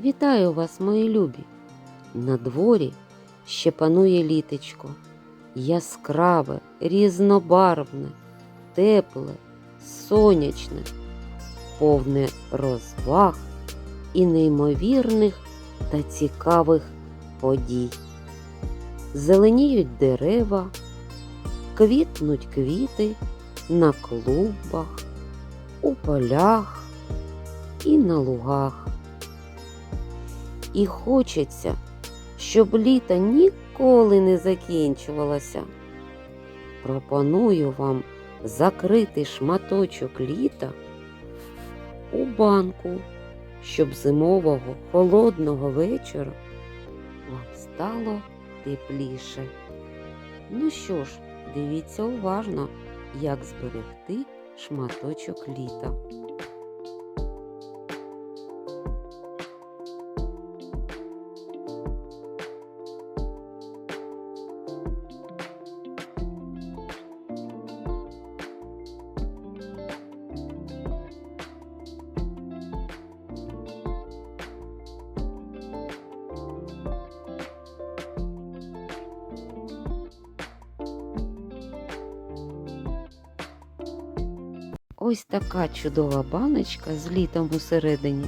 Вітаю вас, мої любі! На дворі ще панує літечко, яскраве, різнобарвне, тепле, сонячне, повне розваг і неймовірних та цікавих подій. Зеленіють дерева, квітнуть квіти на клумбах, у полях і на лугах. І хочеться, щоб літо ніколи не закінчувалося. Пропоную вам закрити шматочок літа у банку, щоб зимового холодного вечора вам стало тепліше. Ну що ж, дивіться уважно, як зберегти шматочок літа. Ось така чудова баночка з літом усередині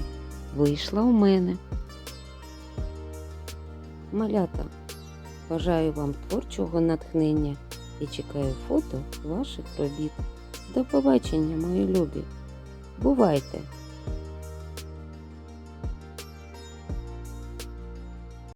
вийшла у мене. Малята, бажаю вам творчого натхнення і чекаю фото ваших робіт. До побачення, мої любі. Бувайте!